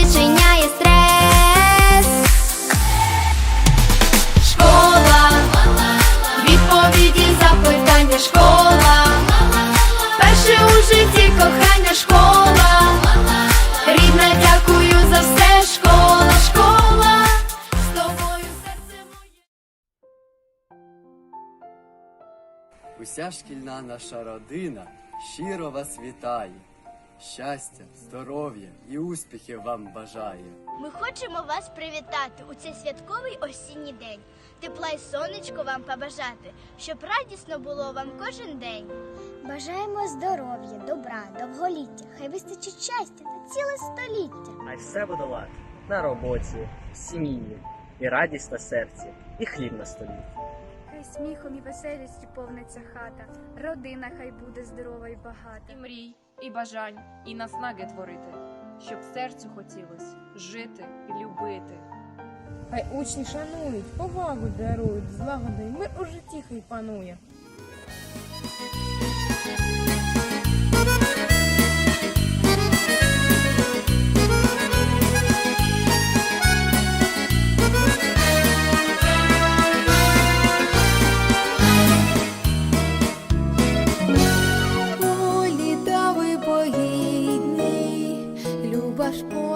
Спричиняє стрес. Школа, відповіді, запитання, школа. Перше у житті кохання, школа. Рідна, дякую за все, школа, школа. З тобою серце моє. Уся шкільна наша родина щиро вас вітає. Щастя, здоров'я і успіхів вам бажає. Ми хочемо вас привітати у цей святковий осінній день. Тепла й сонечко вам побажати, щоб радісно було вам кожен день. Бажаємо здоров'я, добра, довголіття, хай вистачить щастя на ціле століття. Хай все буде лад на роботі, в сім'ї, і радість на серці, і хліб на столі. Хай сміхом і веселістю повниться хата, родина хай буде здорова і багата. і мрій, і бажань, і наснаги творити, щоб серцю хотілось жити і любити. Хай учні шанують, повагу дарують, злагоди мир у житті хай панує.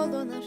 коло наш